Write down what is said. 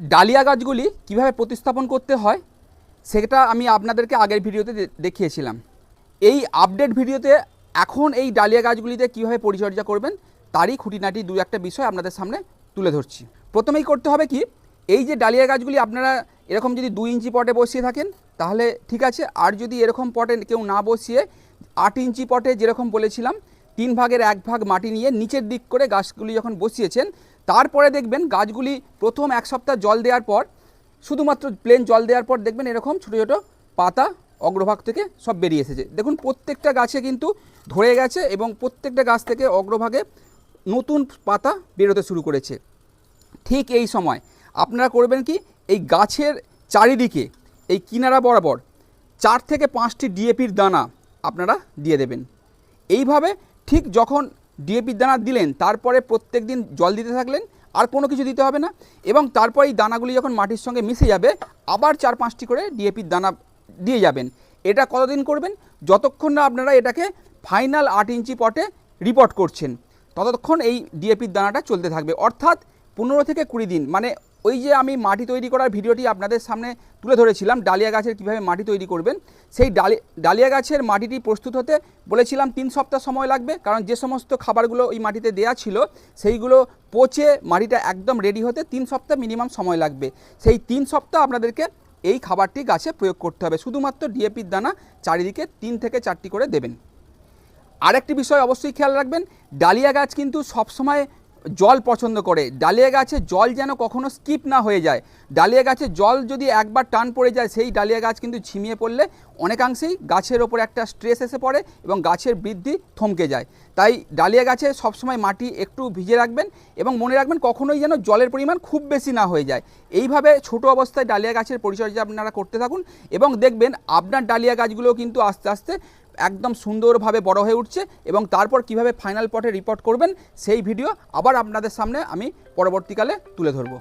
Dahlia গাছগুলি কীভাবে প্রতিস্থাপন করতে হয়, সেটা আমি আপনাদেরকে আগের ভিডিওতে দেখিয়েছিলাম। এই আপডেট ভিডিওতে এখন এই ডালিয়া গাছগুলিতে কীভাবে পরিচর্যা করবেন, তারই খুঁটিনাটি দু একটা বিষয় আপনাদের সামনে তুলে ধরছি। প্রথমেই করতে হবে কি, এই যে ডালিয়া গাছগুলি আপনারা এরকম যদি দুই ইঞ্চি পটে বসিয়ে থাকেন, তাহলে ঠিক আছে, আর যদি এরকম পটে কেউ না বসিয়ে আট ইঞ্চি পটে যেরকম বলেছিলাম, তিন ভাগের এক ভাগ মাটি নিয়ে নিচের দিক করে গাছগুলি যখন বসিয়েছেন তারপরে দেখবেন গাছগুলি প্রথম এক সপ্তাহ জল দেওয়ার পর, শুধুমাত্র প্লেন জল দেওয়ার পর দেখবেন এরকম ছোটো ছোটো পাতা অগ্রভাগ থেকে সব বেরিয়ে এসেছে। দেখুন প্রত্যেকটা গাছে কিন্তু ধরে গেছে এবং প্রত্যেকটা গাছ থেকে অগ্রভাগে নতুন পাতা বেরোতে শুরু করেছে। ঠিক এই সময় আপনারা করবেন কি? এই গাছের চারিদিকে, এই কিনারা বরাবর চার থেকে পাঁচটি ডিএপির দানা আপনারা দিয়ে দেবেন। এইভাবে ঠিক যখন ডিএপির দানা দিলেন, তারপরে প্রত্যেক দিন জল দিতে থাকলেন, আর কোনো কিছু দিতে হবে না। এবং তারপর এই দানাগুলি যখন মাটির সঙ্গে মিশে যাবে, আবার চার পাঁচটি করে ডিএপির দানা দিয়ে যাবেন। এটা কতদিন করবেন? যতক্ষণ না আপনারা এটাকে ফাইনাল আট ইঞ্চি পটে রিপোর্ট করছেন, ততক্ষণ এই ডিএপির দানাটা চলতে থাকবে। অর্থাৎ পনেরো থেকে কুড়ি দিন মানে ওই যে আমি মাটি তৈরি করার ভিডিওটি আপনাদের সামনে তুলে ধরেছিলাম, ডালিয়া গাছের কীভাবে মাটি তৈরি করবেন। সেই ডালি, ডালিয়া গাছের মাটিটি প্রস্তুত হতে বলেছিলাম তিন সপ্তাহ সময় লাগবে, কারণ যে সমস্ত খাবারগুলো ওই মাটিতে দেয়া ছিল, সেইগুলো পচে মাটিটা একদম রেডি হতে তিন সপ্তাহ মিনিমাম সময় লাগবে। সেই তিন সপ্তাহ আপনাদেরকে এই খাবারটি গাছে প্রয়োগ করতে হবে। শুধুমাত্র ডিএপির দানা চারিদিকে তিন থেকে চারটি করে দেবেন। আরেকটি বিষয় অবশ্যই খেয়াল রাখবেন, ডালিয়া গাছ কিন্তু সবসময় জল পছন্দ করে। ডালিয়া গাছে জল যেন কখনো স্কিপ না হয়ে যায়। ডালিয়া গাছে জল যদি একবার টান পড়ে যায়, সেই ডালিয়া গাছ কিন্তু ঝিমিয়ে পড়লে অনেকাংশেই গাছের ওপর একটা স্ট্রেস এসে পড়ে এবং গাছের বৃদ্ধি থমকে যায়। তাই ডালিয়া গাছে সবসময় মাটি একটু ভিজে রাখবেন এবং মনে রাখবেন কখনোই যেন জলের পরিমাণ খুব বেশি না হয়ে যায়। এইভাবে ছোট অবস্থায় ডালিয়া গাছের পরিচর্যা আপনারা করতে থাকুন এবং দেখবেন আপনার ডালিয়া গাছগুলো কিন্তু আস্তে আস্তে একদম সুন্দরভাবে বড় হয়ে উঠছে এবং তারপর কীভাবে ফাইনাল পটে রিপোর্ট করবেন, সেই ভিডিও আবার আপনাদের সামনে আমি পরবর্তীকালে তুলে ধরবো।